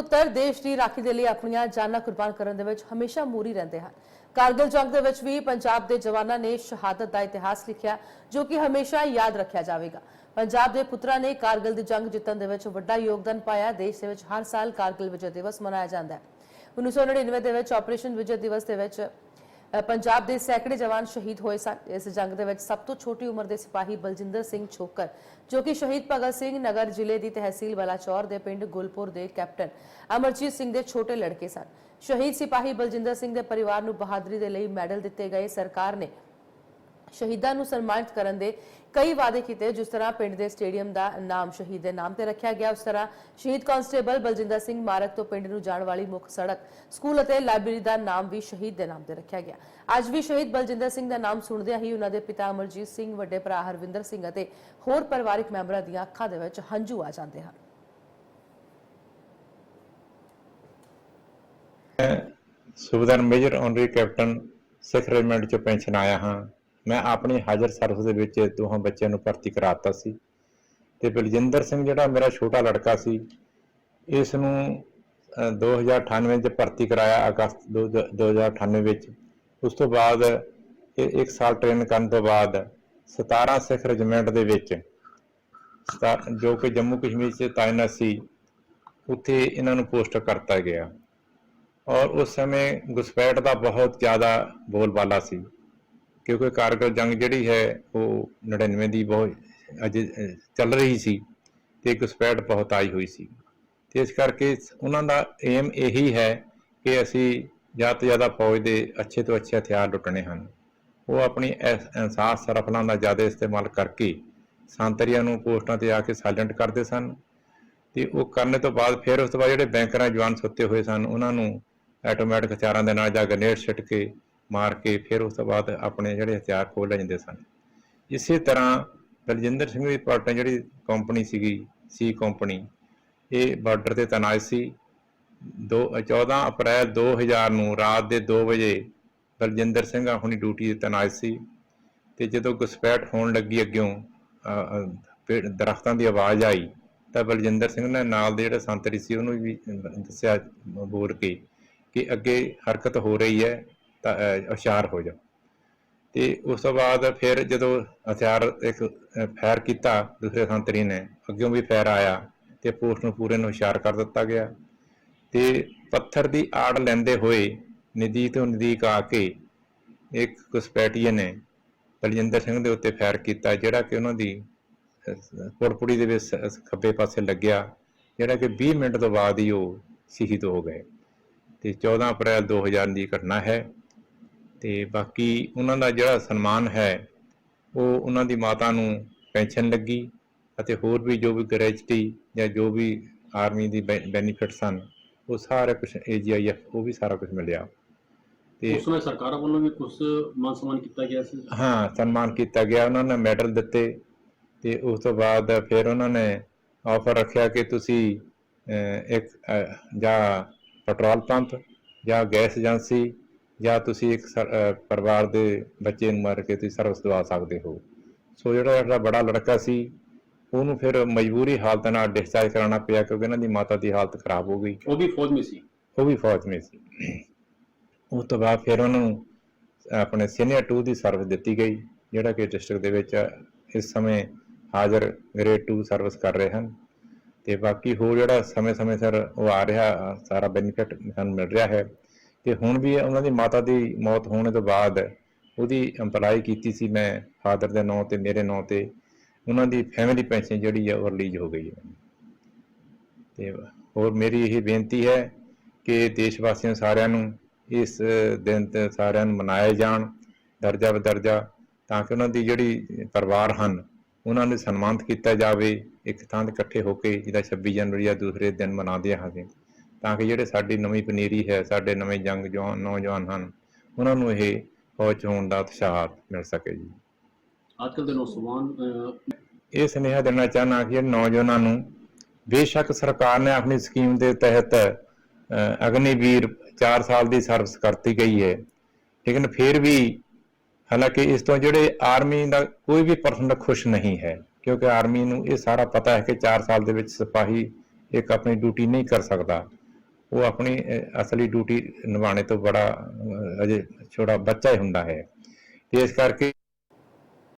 ਪੁੱਤਰ ਦੇਸ਼ ਦੀ ਰਾਖੀ ਦੇ ਲਈ ਆਪਣੀਆਂ ਜਾਨਾਂ ਕੁਰਬਾਨ ਕਰਨ ਦੇ ਵਿੱਚ ਹਮੇਸ਼ਾ ਮੂਰੀ ਰਹਿੰਦੇ ਹਨ। ਕਾਰਗਿਲ ਜੰਗ ਦੇ ਵਿੱਚ ਵੀ ਪੰਜਾਬ ਦੇ ਜਵਾਨਾਂ ਨੇ ਸ਼ਹਾਦਤ ਦਾ ਇਤਿਹਾਸ ਲਿਖਿਆ, ਜੋ ਕਿ ਹਮੇਸ਼ਾ ਯਾਦ ਰੱਖਿਆ ਜਾਵੇਗਾ। ਪੰਜਾਬ ਦੇ ਪੁੱਤਰਾਂ ਨੇ ਕਾਰਗਿਲ ਦੀ ਜੰਗ ਜਿੱਤਣ ਦੇ ਵਿੱਚ ਵੱਡਾ ਯੋਗਦਾਨ ਪਾਇਆ। ਦੇਸ਼ ਦੇ ਵਿੱਚ ਹਰ ਸਾਲ ਕਾਰਗਿਲ ਵਿਜੇ ਦਿਵਸ ਮਨਾਇਆ ਜਾਂਦਾ ਹੈ। 1999 ਦੇ ਵਿੱਚ ਆਪਰੇਸ਼ਨ ਵਿਜੇ ਦਿਵਸ ਦੇ ਵਿੱਚ ਪੰਜਾਬ ਦੇ ਸੈਂਕੜੇ ਜਵਾਨ ਸ਼ਹੀਦ ਹੋਏ ਸਨ। ਇਸ ਜੰਗ ਦੇ ਵਿੱਚ ਸਭ ਤੋਂ ਛੋਟੀ ਉਮਰ ਦੇ ਸਿਪਾਹੀ ਬਲਜਿੰਦਰ ਸਿੰਘ ਛੋਕਰ, ਜੋ ਕਿ ਸ਼ਹੀਦ ਭਗਤ ਸਿੰਘ ਨਗਰ ਜ਼ਿਲ੍ਹੇ ਦੀ ਤਹਿਸੀਲ ਬਲਾਚੌਰ ਦੇ ਪਿੰਡ ਗੁਲਪੁਰ ਦੇ ਕੈਪਟਨ ਅਮਰਜੀਤ ਸਿੰਘ ਦੇ ਛੋਟੇ ਲੜਕੇ ਸਨ। ਸ਼ਹੀਦ ਸਿਪਾਹੀ ਬਲਜਿੰਦਰ ਸਿੰਘ ਦੇ ਪਰਿਵਾਰ ਨੂੰ ਬਹਾਦਰੀ ਦੇ ਲਈ ਮੈਡਲ ਦਿੱਤੇ ਗਏ ਸਰਕਾਰ ਨੇ ਸ਼ਹੀਦਾਂ ਨੂੰ ਸਨਮਾਨਿਤ ਕਰਨ ਦੇ ਕਈ ਵਾਅਦੇ ਕੀਤੇ, ਜਿਸ ਤਰ੍ਹਾਂ ਪਿੰਡ ਦੇ ਸਟੇਡੀਅਮ ਦਾ ਨਾਮ ਸ਼ਹੀਦ ਦੇ ਨਾਮ ਤੇ ਰੱਖਿਆ ਗਿਆ। ਉਸ ਤਰ੍ਹਾਂ ਸ਼ਹੀਦ ਕਾਂਸਟੇਬਲ ਬਲਜਿੰਦਰ ਸਿੰਘ ਮਾਰਗ ਤੋਂ ਪਿੰਡ ਨੂੰ ਜਾਣ ਵਾਲੀ ਮੁੱਖ ਸੜਕ, ਸਕੂਲ ਅਤੇ ਲਾਇਬ੍ਰੇਰੀ ਦਾ ਨਾਮ ਵੀ ਸ਼ਹੀਦ ਦੇ ਨਾਮ ਤੇ ਰੱਖਿਆ ਗਿਆ। ਅੱਜ ਵੀ ਸ਼ਹੀਦ ਬਲਜਿੰਦਰ ਸਿੰਘ ਦਾ ਨਾਮ ਸੁਣਦਿਆਂ ਹੀ ਉਹਨਾਂ ਦੇ ਪਿਤਾ ਅਮਰਜੀਤ ਸਿੰਘ, ਵੱਡੇ ਭਰਾ ਹਰਵਿੰਦਰ ਸਿੰਘ ਅਤੇ ਹੋਰ ਪਰਿਵਾਰਕ ਮੈਂਬਰਾਂ ਦੀਆਂ ਅੱਖਾਂ ਦੇ ਵਿੱਚ ਹੰਝੂ ਆ ਜਾਂਦੇ ਹਨ। Subedar major honorary captain Sikh regiment ਚੋਂ ਪੈਨਸ਼ਨ ਆਇਆ ਹਾਂ। ਮੈਂ ਆਪਣੀ ਹਾਜ਼ਰ ਸਰਵਿਸ ਦੇ ਵਿੱਚ ਦੋਹਾਂ ਬੱਚਿਆਂ ਨੂੰ ਭਰਤੀ ਕਰਾਤਾ ਸੀ। ਤੇ ਬਲਜਿੰਦਰ ਸਿੰਘ ਜਿਹੜਾ ਮੇਰਾ ਛੋਟਾ ਲੜਕਾ ਸੀ ਇਸ ਨੂੰ ਅਹ, 2098 ਚ ਭਰਤੀ ਕਰਾਇਆ ਅਗਸਤ ਦੋ- 2098 ਵਿੱਚ। ਉਸ ਤੋਂ ਬਾਅਦ ਇਹ ਇੱਕ ਸਾਲ ਟ੍ਰੇਨ ਕਰਨ ਤੋਂ ਬਾਅਦ 17 ਸਿੱਖ ਰੈਜੀਮੈਂਟ ਦੇ ਵਿੱਚ ਸਤਾ- ਜੋ ਕਿ ਜੰਮੂ ਕਸ਼ਮੀਰ 'ਚ ਤਾਇਨਾਤ ਸੀ ਉੱਥੇ ਇਹਨਾਂ ਨੂੰ ਪੋਸਟ ਕਰਤਾ ਗਿਆ। ਔਰ ਉਸ ਸਮੇਂ ਘੁਸਪੈਠ ਦਾ ਬਹੁਤ ਜ਼ਿਆਦਾ ਬੋਲਬਾਲਾ ਸੀ। ਕਿਉਂਕਿ ਕਾਰਗਿਲ ਜੰਗ ਜਿਹੜੀ ਹੈ ਉਹ 99 ਦੀ ਬਹੁਤ ਅਜੇ ਚੱਲ ਰਹੀ ਸੀ ਤੇ ਘੁਸਪੈਠ ਬਹੁਤ ਆਈ ਹੋਈ ਸੀ। ਤੇ ਇਸ ਕਰਕੇ ਉਹਨਾਂ ਦਾ ਏਮ ਇਹੀ ਹੈ ਕਿ ਅਸੀਂ ਜ਼ਿਆਦਾ ਤੋਂ ਜ਼ਿਆਦਾ ਫੌਜ ਦੇ ਅੱਛੇ ਤੋਂ ਅੱਛੇ ਹਥਿਆਰ ਲੁੱਟਣੇ ਹਨ। ਉਹ ਆਪਣੀ ਇਸ ਅਹਿਸਾਸ ਸਰਫਲਾਂ ਦਾ ਜ਼ਿਆਦਾ ਇਸਤੇਮਾਲ ਕਰਕੇ ਸੰਤਰੀਆਂ ਨੂੰ ਪੋਸਟਾਂ ਤੇ ਆ ਕੇ ਸਾਇਲੈਂਟ ਕਰਦੇ ਸਨ ਤੇ ਉਹ ਕਰਨ ਤੋਂ ਬਾਅਦ ਫਿਰ ਉਸ ਤੋਂ ਬਾਅਦ ਜਿਹੜੇ ਬੈਂਕਰਾਂ ਜਵਾਨ ਸੁੱਤੇ ਹੋਏ ਸਨ, ਉਹਨਾਂ ਨੂੰ ਆਟੋਮੈਟਿਕ ਹਥਿਆਰਾਂ ਦੇ ਨਾਲ ਜਾਂ ਗ੍ਰਨੇਡ ਸਿੱਟ ਕੇ ਮਾਰ ਕੇ ਫਿਰ ਉਸ ਤੋਂ ਬਾਅਦ ਆਪਣੇ ਜਿਹੜੇ ਹਥਿਆਰ ਖੋਲ ਲੈ ਜਾਂਦੇ ਸਨ। ਇਸੇ ਤਰ੍ਹਾਂ ਬਲਜਿੰਦਰ ਸਿੰਘ ਦੀ ਪਾਰਟੀ ਜਿਹੜੀ ਕੰਪਨੀ ਸੀਗੀ ਸੀ ਕੰਪਨੀ ਇਹ ਬਾਰਡਰ ਤੇ ਤੈਨਾਤ ਸੀ। ਦੋ 14 ਅਪ੍ਰੈਲ 2000 ਨੂੰ ਰਾਤ ਦੇ 2 ਵਜੇ ਬਲਜਿੰਦਰ ਸਿੰਘ ਆਪਣੀ ਡਿਊਟੀ ਤੇ ਤੈਨਾਤ ਸੀ ਤੇ ਜਦੋਂ ਘੁਸਪੈਠ ਹੋਣ ਲੱਗੀ ਅੱਗਿਓਂ ਅ, ਦਰਖਤਾਂ ਦੀ ਆਵਾਜ਼ ਆਈ ਤਾਂ ਬਲਜਿੰਦਰ ਸਿੰਘ ਨੇ ਨਾਲ ਦੇ ਜਿਹੜੇ ਸੰਤਰੀ ਸੀ ਉਹਨੂੰ ਵੀ ਦੱਸਿਆ ਬੋਲ ਕੇ ਕਿ ਅੱਗੇ ਹਰਕਤ ਹੋ ਰਹੀ ਹੈ। ਤਾਂ ਹੁਸ਼ਿਆਰ ਹੋ ਜਾ ਤੇ ਉਸ ਤੋਂ ਬਾਅਦ ਫਿਰ ਜਦੋਂ ਹਥਿਆਰ ਇੱਕ ਫੈਰ ਕੀਤਾ, ਦੂਸਰੇ ਸੰਤਰੀ ਨੇ, ਅੱਗਿਓਂ ਵੀ ਫੈਰ ਆਇਆ ਤੇ ਪੋਸਟ ਨੂੰ ਪੂਰੇ ਨੂੰ ਹੁਸ਼ਿਆਰ ਕਰ ਦਿੱਤਾ ਗਿਆ। ਤੇ ਪੱਥਰ ਦੀ ਆੜ ਲੈਂਦੇ ਹੋਏ ਨਜ਼ਦੀਕ ਤੋਂ ਨਦੀਕ ਆ ਕੇ ਇੱਕ ਘੁਸਪੈਠੀਏ ਨੇ ਬਲਜਿੰਦਰ ਸਿੰਘ ਦੇ ਉੱਤੇ ਫੈਰ ਕੀਤਾ, ਜਿਹੜਾ ਕਿ ਉਹਨਾਂ ਦੀ ਪੁੜਪੁੜੀ ਦੇ ਵਿੱਚ ਖੱਬੇ ਪਾਸੇ ਲੱਗਿਆ, ਜਿਹੜਾ ਕਿ 20 ਮਿੰਟ ਤੋਂ ਬਾਅਦ ਹੀ ਉਹ ਸ਼ਹੀਦ ਹੋ ਗਏ। ਤੇ 14 ਅਪ੍ਰੈਲ 2000 ਦੀ ਘਟਨਾ ਹੈ। ਤੇ ਬਾਕੀ ਉਹਨਾਂ ਦਾ ਜਿਹੜਾ ਸਨਮਾਨ ਹੈ ਉਹ ਉਹਨਾਂ ਦੀ ਮਾਤਾ ਨੂੰ ਪੈਨਸ਼ਨ ਲੱਗੀ ਅਤੇ ਹੋਰ ਵੀ ਜੋ ਵੀ ਗ੍ਰੈਜੂਟੀ ਜਾਂ ਜੋ ਵੀ ਆਰਮੀ ਦੀ ਬੈਨੀਫਿਟ ਸਨ ਉਹ ਸਾਰਾ ਕੁਝ ਏਜੀਆਈਐਫ ਉਹ ਵੀ ਸਾਰਾ ਕੁਝ ਮਿਲਿਆ। ਤੇ ਉਸ ਸਮੇਂ ਸਰਕਾਰਾਂ ਵੱਲੋਂ ਵੀ ਕੁਝ ਮਾਨ ਸਨਮਾਨ ਕੀਤਾ ਗਿਆ ਸੀ? ਹਾਂ ਸਨਮਾਨ ਕੀਤਾ ਗਿਆ ਉਹਨਾਂ ਨੇ ਮੈਡਲ ਦਿੱਤੇ ਤੇ ਉਸ ਤੋਂ ਬਾਅਦ ਫਿਰ ਉਹਨਾਂ ਨੇ ਆਫਰ ਰੱਖਿਆ ਕਿ ਤੁਸੀਂ ਇੱਕ ਜਾਂ ਪੈਟਰੋਲ ਪੰਪ ਜਾਂ ਗੈਸ ਏਜੰਸੀ ਜਾਂ ਤੁਸੀਂ ਇੱਕ ਪਰਿਵਾਰ ਦੇ ਬੱਚੇ ਨੂੰ ਮਾਰ ਕੇ ਤੁਸੀਂ ਸਰਵਿਸ ਦਵਾ ਸਕਦੇ ਹੋ। ਸੋ ਜਿਹੜਾ ਜਿਹੜਾ ਬੜਾ ਲੜਕਾ ਸੀ ਉਹਨੂੰ ਫਿਰ ਮਜਬੂਰੀ ਹਾਲਤ ਨਾਲ ਡਿਸਚਾਰਜ ਕਰਾਉਣਾ ਪਿਆ ਕਿਉਂਕਿ ਇਹਨਾਂ ਦੀ ਮਾਤਾ ਦੀ ਹਾਲਤ ਖਰਾਬ ਹੋ ਗਈ। ਉਹ ਵੀ ਫੌਜ ਵਿੱਚ ਸੀ? ਉਹ ਵੀ ਫੌਜ ਵਿੱਚ ਸੀ। ਉਸ ਤੋਂ ਬਾਅਦ ਫਿਰ ਉਹਨਾਂ ਨੂੰ ਆਪਣੇ ਸੀਨੀਅਰ 2 ਦੀ ਸਰਵਿਸ ਦਿੱਤੀ ਗਈ ਜਿਹੜਾ ਕਿ ਡਿਸਟ੍ਰਿਕਟ ਦੇ ਵਿੱਚ ਇਸ ਸਮੇਂ ਹਾਜ਼ਰ ਗ੍ਰੇਡ 2 ਸਰਵਿਸ ਕਰ ਰਹੇ ਹਨ। ਤੇ ਬਾਕੀ ਹੋਰ ਜਿਹੜਾ ਸਮੇਂ-ਸਮੇਂ ਸਿਰ ਉਹ ਆ ਰਿਹਾ ਸਾਰਾ ਬੈਨੀਫਿਟ ਸਾਨੂੰ ਮਿਲ ਰਿਹਾ ਹੈ। ਤੇ ਹੁਣ ਵੀ ਉਹਨਾਂ ਦੀ ਮਾਤਾ ਦੀ ਮੌਤ ਹੋਣ ਤੋਂ ਬਾਅਦ ਉਹਦੀ ਅਪਲਾਈ ਕੀਤੀ ਸੀ ਮੈਂ, ਫਾਦਰ ਦੇ ਨਾਂ ਤੇ, ਮੇਰੇ ਨਾਂ ਤੇ। ਉਹਨਾਂ ਦੀ ਫੈਮਿਲੀ ਪੈਨਸ਼ਨ ਜਿਹੜੀ ਆ ਉਹ ਰਿਲੀਜ਼ ਹੋ ਗਈ ਹੈ। ਤੇ ਹੋਰ ਮੇਰੀ ਇਹ ਬੇਨਤੀ ਹੈ ਕਿ ਦੇਸ਼ ਵਾਸੀਆਂ ਸਾਰਿਆਂ ਨੂੰ ਇਸ ਦਿਨ ਤੇ ਸਾਰਿਆਂ ਨੂੰ ਮਨਾਏ ਜਾਣ, ਦਰਜਾ ਬਦਰਜਾ, ਤਾਂ ਕਿ ਉਹਨਾਂ ਦੀ ਜਿਹੜੀ ਪਰਿਵਾਰ ਹਨ, ਉਹਨਾਂ ਨੂੰ ਸਨਮਾਨਿਤ ਕੀਤਾ ਜਾਵੇ। ਇੱਕ ਥਾਂ ਤੇ ਇਕੱਠੇ ਹੋ ਕੇ ਜਿਹਦਾ 26 ਜਨਵਰੀ ਆ, ਦੂਸਰੇ ਦਿਨ ਮਨਾਉਂਦੇ ਹਾਂ ਅਸੀਂ। ਤਾਂ ਕਿ ਜਿਹੜੇ ਸਾਡੀ ਨਵੀਂ ਪਨੀਰੀ ਹੈ ਸਾਡੇ ਨਵੇਂ ਜੰਗ ਜਵਾਨ ਨੌਜਵਾਨ ਹਨ ਉਹਨਾਂ ਨੂੰ ਇਹ ਫੌਜ ਹੋਣ ਦਾ ਉਤਸ਼ਾਹ ਮਿਲ ਸਕੇ ਜੀ। ਅੱਜ ਕੱਲ੍ਹ ਦੇ ਨੌਜਵਾਨ ਇਹ ਸੁਨੇਹਾ ਦੇਣਾ ਚਾਹਨਾ ਕਿ ਨੌਜਵਾਨਾਂ ਨੂੰ ਬੇਸ਼ੱਕ ਸਰਕਾਰ ਨੇ ਆਪਣੀ ਸਕੀਮ ਦੇ ਤਹਿਤ ਅਗਨੀਵੀਰ 4 ਸਾਲ ਦੀ ਸਰਵਿਸ ਕਰਤੀ ਗਈ ਹੈ। ਲੇਕਿਨ ਫਿਰ ਵੀ ਹਾਲਾਂਕਿ ਇਸ ਤੋਂ ਜਿਹੜੇ ਆਰਮੀ ਦਾ ਕੋਈ ਵੀ ਪਰਸਨ ਖੁਸ਼ ਨਹੀਂ ਹੈ ਕਿਉਂਕਿ ਆਰਮੀ ਨੂੰ ਇਹ ਸਾਰਾ ਪਤਾ ਹੈ ਕਿ 4 ਸਾਲ ਦੇ ਵਿੱਚ ਸਿਪਾਹੀ ਇੱਕ ਆਪਣੀ ਡਿਊਟੀ ਨਹੀਂ ਕਰ ਸਕਦਾ। ਉਹ ਆਪਣੀ ਅਸਲੀ ਡਿਊਟੀ ਨਿਭਾਉਣੇ ਤੋਂ ਬੜਾ ਅਜੇ ਛੋਟਾ ਬੱਚਾ ਹੀ ਹੁੰਦਾ ਹੈ। ਤੇ ਇਸ ਕਰਕੇ